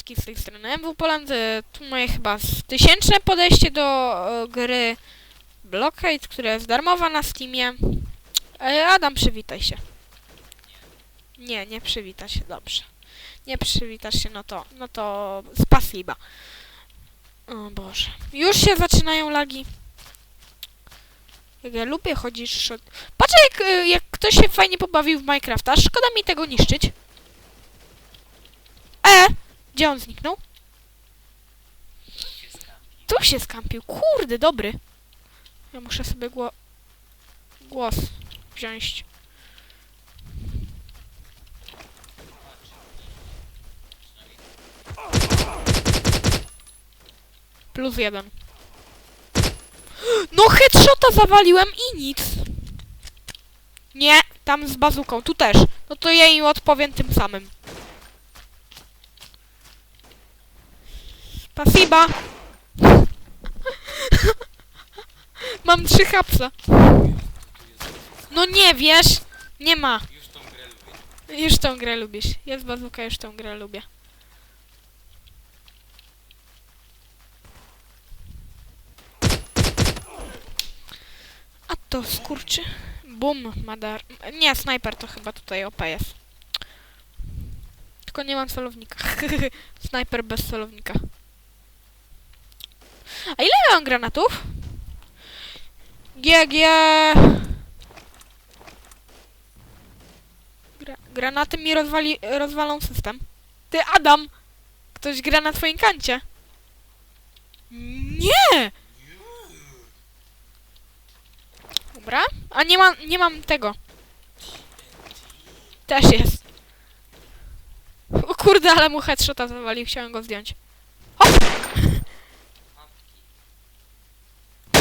Z tej strony MW Poland. e, Tu moje chyba tysięczne podejście do e, gry Blockade, która jest darmowa na Steamie. E, Adam, przywitaj się. Nie, nie przywita się, dobrze. Nie przywitasz się, no to, no to spasiba. O Boże. Już się zaczynają lagi. Jak ja lubię chodzić szod... Patrz jak, jak ktoś się fajnie pobawił w Minecrafta. Szkoda mi tego niszczyć. E! Gdzie on zniknął? Tu się skampił. Kurde, dobry. Ja muszę sobie gło... głos wziąć. Plus jeden. No headshota zawaliłem i nic. Nie, tam z bazuką, tu też. No to ja im odpowiem tym samym. Spasiba. Mam trzy hapsa. No nie wiesz? Nie ma. Już tą grę lubię. Już tą grę lubisz. Jest bazuka, już tą grę lubię. A to skurczy. Bum, madar. Nie, snajper to chyba tutaj OP jest. Tylko nie mam celownika. snajper bez celownika. A ile mam granatów? GG. Gra granaty mi rozwali rozwalą system. Ty, Adam! Ktoś gra na twoim kancie. Nie! Dobra. A nie mam, nie mam tego. Też jest. O kurde, ale mu headshota zawalił. Chciałem go zdjąć. Hop!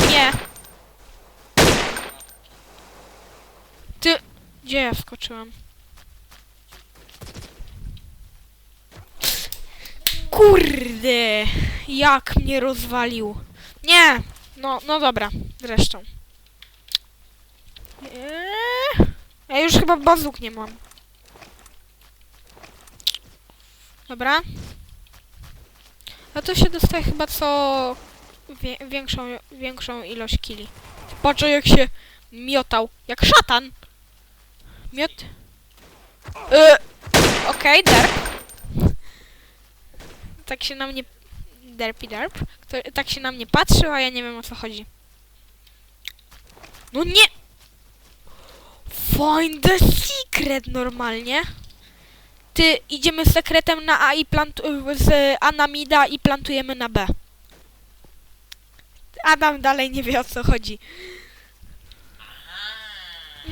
Nie. Ty... Gdzie ja wskoczyłam? Kurde! Jak mnie rozwalił. Nie! No, no dobra. Zresztą. Ja już chyba bazuk nie mam. Dobra. A to się dostaje chyba co wie, większą, większą ilość kili. Patrzę jak się miotał. Jak szatan. Miot... Yy, Okej, derp. Tak się na mnie... Derpy derp. Kto, tak się na mnie patrzył, a ja nie wiem o co chodzi. No nie! Find the secret normalnie. Ty, idziemy z sekretem na A i plant... z A na mida i plantujemy na B. Adam dalej nie wie o co chodzi.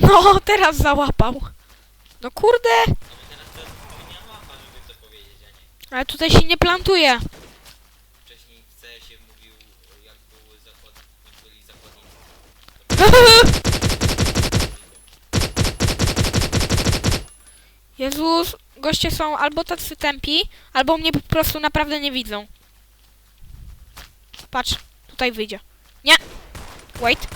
No, teraz załapał. No kurde, bo teraz to powinien mapa, żeby to powiedzieć, a nie. ale tutaj się nie plantuje. Wcześniej w CS-ie mówił, jak były zakład... jak byli zakładnicy. Jezus, goście są albo tacy tępi, albo mnie po prostu naprawdę nie widzą. Patrz, tutaj wyjdzie. Nie! Wait.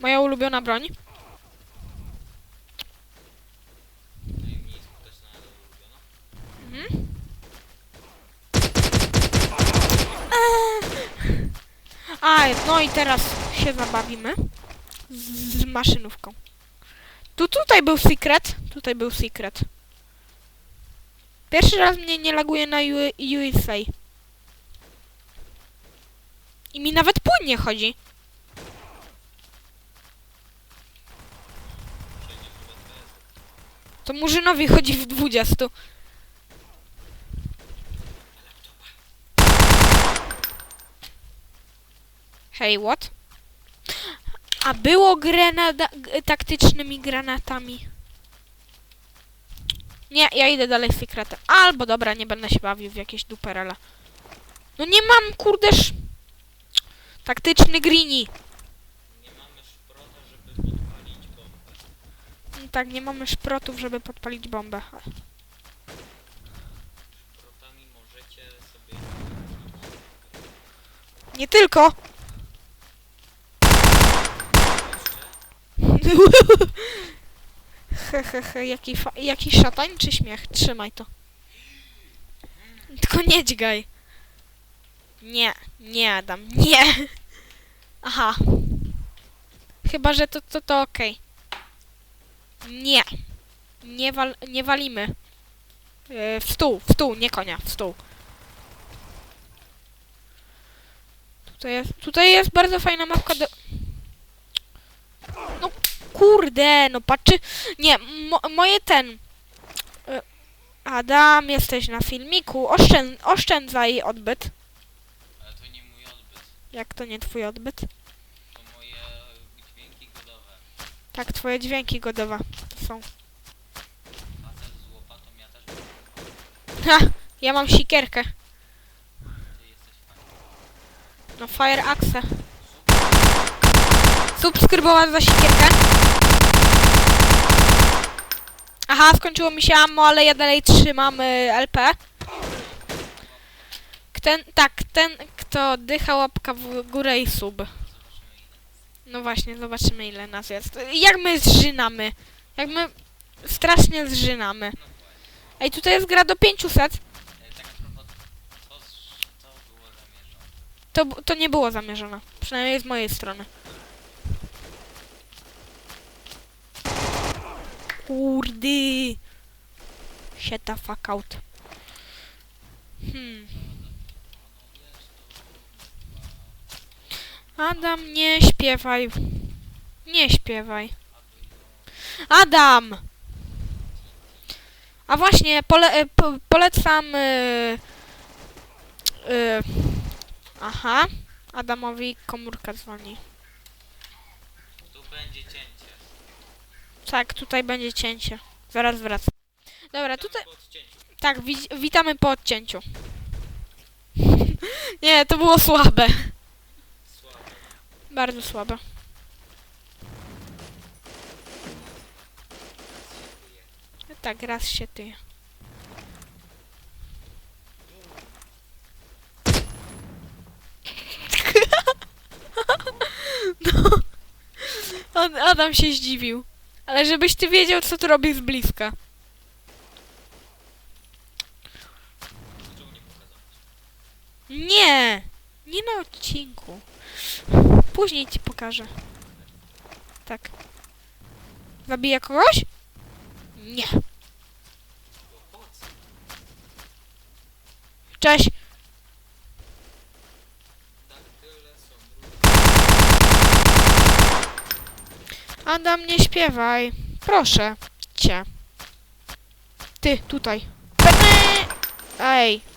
Moja ulubiona broń. Mhm. A, no i teraz się zabawimy z, z maszynówką. Tu tutaj był secret, tutaj był secret. Pierwszy raz mnie nie laguje na USA. I mi nawet płynnie chodzi. To Murzynowi chodzi w 20. Hej, what? A było grenada taktycznymi granatami. Nie, ja idę dalej z sekretem. Albo dobra, nie będę się bawił w jakieś duperele. No nie mam, kurdeż... Taktyczny greenie. Nie mamy szprota, żeby podpalić bombę. No Tak, nie mamy szprotów, żeby podpalić bombę. Szprotami możecie sobie... Nie tylko! Hehehe, jaki, jaki szatańczy śmiech. Trzymaj to. Tylko nie dźgaj. Nie, nie Adam, nie. Aha. Chyba, że to, to, to okej. Nie. Nie, wal, nie walimy. Yy, w stół, w stół, nie konia, w stół. Tutaj jest, tutaj jest bardzo fajna mapka do... No kurde, no patrzy... Nie, mo, moje ten... Y, Adam, jesteś na filmiku, Oszczę, oszczędzaj odbyt. Ale to nie mój odbyt. Jak to nie twój odbyt? To moje dźwięki godowe. Tak, twoje dźwięki godowe to są. Ha! Ja mam sikierkę. No Fire Axe. Subskrybować za sikierkę. Aha, skończyło mi się ammo, ale ja dalej trzymam y, LP. Ten, tak, ten, kto dycha łapka w górę i sub. No właśnie, zobaczymy ile nas jest. Jak my zżynamy. Jak my strasznie zżynamy. Ej, tutaj jest gra do 500. E, Tak a propos, co, z- co było zamierzone? To, to nie było zamierzone. Przynajmniej z mojej strony. Kurdy. Shut the fuck out. Hmm. Adam, nie śpiewaj. Nie śpiewaj. Adam! A właśnie, pole, e, po, polecam... y, y, aha. Adamowi komórka dzwoni. Tu będzie cięcie. Tak, tutaj będzie cięcie. Zaraz wracam. Dobra, Tam tutaj... Tak, wi witamy po odcięciu. Nie, to było. Słabe. Bardzo słabe. Dziękuję. Tak, raz się ty. No. On, Adam się zdziwił. Ale żebyś ty wiedział, co tu robi z bliska. Nie! Nie na odcinku. Później ci pokażę. Tak. Zabija kogoś? Nie. Cześć. Adam, nie śpiewaj. Proszę cię. Ty, tutaj. Ej.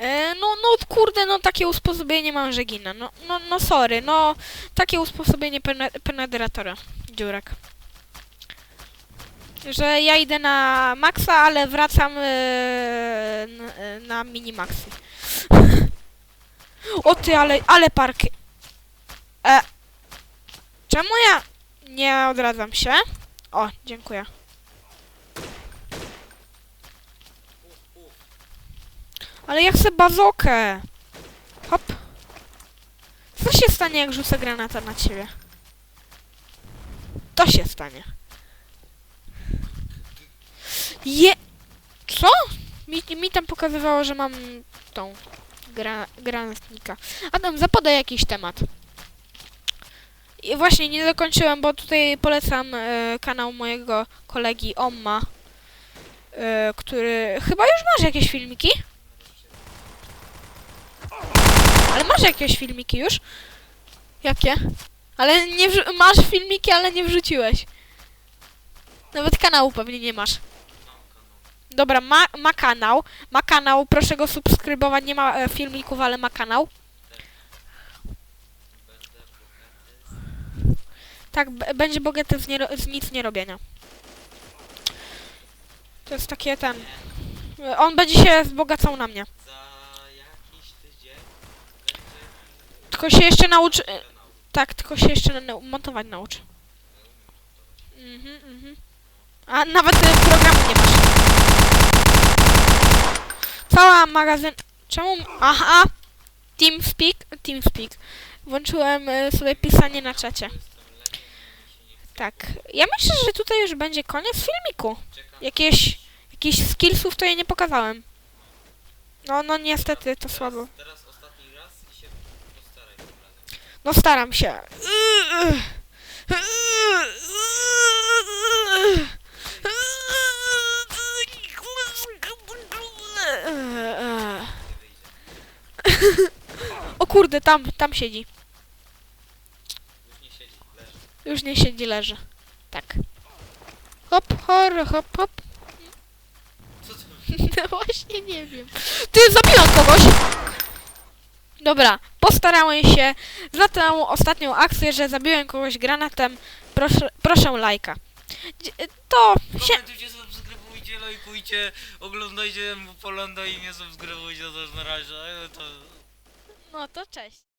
E, no, no, kurde, no takie usposobienie mam, że ginę. No, no, no, sorry, no, takie usposobienie pene penetratora. Dziurek. Że ja idę na maksa, ale wracam e, e, na minimaxy. O ty, ale, ale parki. E, czemu ja nie odradzam się? O, dziękuję. Ale ja chcę bazokę. Hop. Co się stanie, jak rzucę granata na ciebie? To się stanie. Je... Co? Mi, mi tam pokazywało, że mam tą gra, granatnika. Adam, zapodaj jakiś temat. I właśnie nie dokończyłem, bo tutaj polecam e, kanał mojego kolegi Omma, e, który... Chyba już masz jakieś filmiki? Ale masz jakieś filmiki już? Jakie? Ale nie masz filmiki, ale nie wrzuciłeś. Nawet kanału pewnie nie masz. Dobra, ma, ma kanał. Ma kanał, proszę go subskrybować. Nie ma e, filmików, ale ma kanał. Tak, będzie bogaty z, z nic nie robienia. To jest takie ten. On będzie się wzbogacał na mnie. Za jakiś tydzień będzie Tylko się jeszcze nauczy. e. Tak, tylko się jeszcze na, montować nauczy. Mhm, mhm. A nawet e, programu nie masz. Cała magazyn... Czemu... Aha! TeamSpeak... TeamSpeak. włączyłem e, sobie pisanie na czacie. Tak. Ja myślę, że tutaj już będzie koniec filmiku. Jakieś, jakichś skillsów to ja nie pokazałem. No, no niestety to słabo. Teraz ostatni raz i się postaraj tym razem. No staram się. O kurde, tam, tam siedzi. Już nie siedzi, leży. Tak. Hop, hor, hop, hop. No właśnie nie wiem. Ty, zabiłam kogoś! Dobra, postarałem się za tę ostatnią akcję, że zabiłem kogoś granatem. Proszę, proszę lajka. Dzie- To się... Komentujcie, subskrybujcie, lajkujcie, oglądajcie Polanda i nie subskrybujcie też na razie. To... No to cześć.